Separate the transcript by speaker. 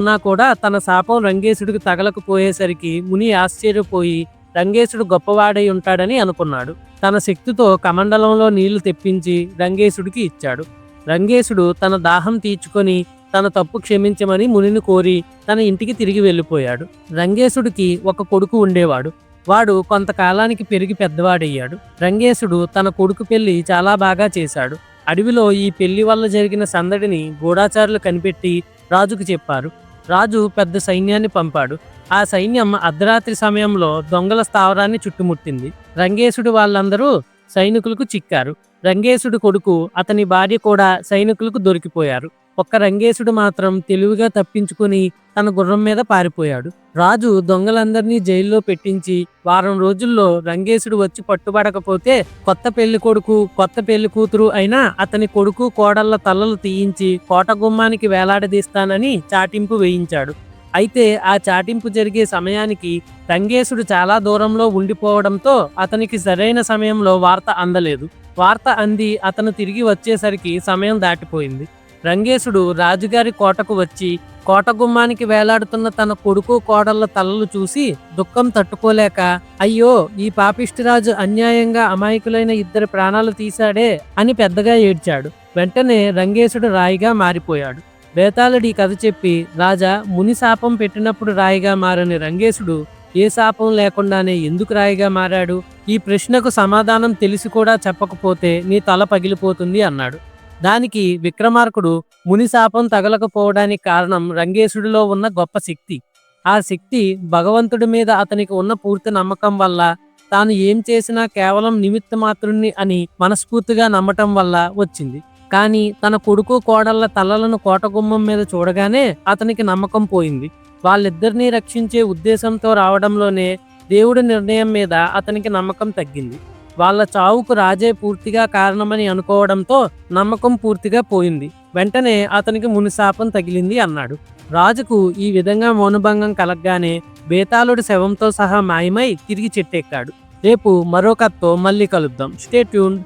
Speaker 1: ఉన్నా కూడా తన శాపం రంగేశుడికి తగలకపోయేసరికి ముని ఆశ్చర్యపోయి రంగేశుడు గొప్పవాడై ఉంటాడని అనుకున్నాడు. తన శక్తితో కమండలంలో నీళ్ళు తెప్పించి రంగేశుడికి ఇచ్చాడు. రంగేశుడు తన దాహం తీర్చుకొని తన తప్పు క్షమించమని మునిని కోరి తన ఇంటికి తిరిగి వెళ్ళిపోయాడు. రంగేశుడికి ఒక కొడుకు ఉండేవాడు. వాడు కొంతకాలానికి పెరిగి పెద్దవాడయ్యాడు. రంగేశుడు తన కొడుకు పెళ్ళి చాలా బాగా చేశాడు. అడవిలో ఈ పెళ్ళి వల్ల జరిగిన సందడిని గూఢాచారులు కనిపెట్టి రాజుకు చెప్పారు. రాజు పెద్ద సైన్యాన్ని పంపాడు. ఆ సైన్యం అర్ధరాత్రి సమయంలో దొంగల స్థావరాన్ని చుట్టుముట్టింది. రంగేశుడు వాళ్ళందరూ సైనికులకు చిక్కారు. రంగేశుడు కొడుకు అతని భార్య కూడా సైనికులకు దొరికిపోయారు. ఒక్క రంగేశుడు మాత్రం తెలివిగా తప్పించుకుని తన గుర్రం మీద పారిపోయాడు. రాజు దొంగలందరినీ జైల్లో పెట్టించి వారం రోజుల్లో రంగేశుడు వచ్చి పట్టుబడకపోతే కొత్త పెళ్ళి కొడుకు కొత్త పెళ్ళి కూతురు అయినా అతని కొడుకు కోడళ్ళ తలలు తీయించి కోట గుమ్మానికి వేలాడదీస్తానని చాటింపు వేయించాడు. అయితే ఆ చాటింపు జరిగే సమయానికి రంగేశుడు చాలా దూరంలో ఉండిపోవడంతో అతనికి సరైన సమయంలో వార్త అందలేదు. వార్త అంది అతను తిరిగి వచ్చేసరికి సమయం దాటిపోయింది. రంగేశుడు రాజుగారి కోటకు వచ్చి కోట గుమ్మానికి వేలాడుతున్న తన కొడుకు కోడళ్ళ తలలు చూసి దుఃఖం తట్టుకోలేక అయ్యో ఈ పాపిష్టిరాజు అన్యాయంగా అమాయకులైన ఇద్దరి ప్రాణాలు తీశాడే అని పెద్దగా ఏడ్చాడు. వెంటనే రంగేశుడు రాయిగా మారిపోయాడు. బేతాళుడి కథ చెప్పి రాజా ముని శాపం పెట్టినప్పుడు రాయిగా మారని రంగేశుడు ఏ శాపం లేకుండానే ఎందుకు రాయిగా మారాడు? ఈ ప్రశ్నకు సమాధానం తెలిసి కూడా చెప్పకపోతే నీ తల పగిలిపోతుంది అన్నాడు. దానికి విక్రమార్కుడు మునిశాపం తగలకపోవడానికి కారణం రంగేశుడిలో ఉన్న గొప్ప శక్తి. ఆ శక్తి భగవంతుడి మీద అతనికి ఉన్న పూర్తి నమ్మకం వల్ల తాను ఏం చేసినా కేవలం నిమిత్త మాత్రుణ్ణి అని మనస్ఫూర్తిగా నమ్మటం వల్ల వచ్చింది. కానీ తన కొడుకు కోడళ్ళ తలలను కోటగుమ్మం మీద చూడగానే అతనికి నమ్మకం పోయింది. వాళ్ళిద్దరినీ రక్షించే ఉద్దేశంతో రావడంలోనే దేవుడి నిర్ణయం మీద అతనికి నమ్మకం తగ్గింది. వాళ్ళ చావుకు రాజే పూర్తిగా కారణమని అనుకోవడంతో నమ్మకం పూర్తిగా పోయింది. వెంటనే అతనికి మునిశాపం తగిలింది అన్నాడు. రాజుకు ఈ విధంగా మౌనభంగం కలగగానే బేతాళుడి శవంతో సహా మాయమై తిరిగి చెట్టెక్కాడు. రేపు మరో కథతో మళ్ళీ కలుద్దాం. Stay tune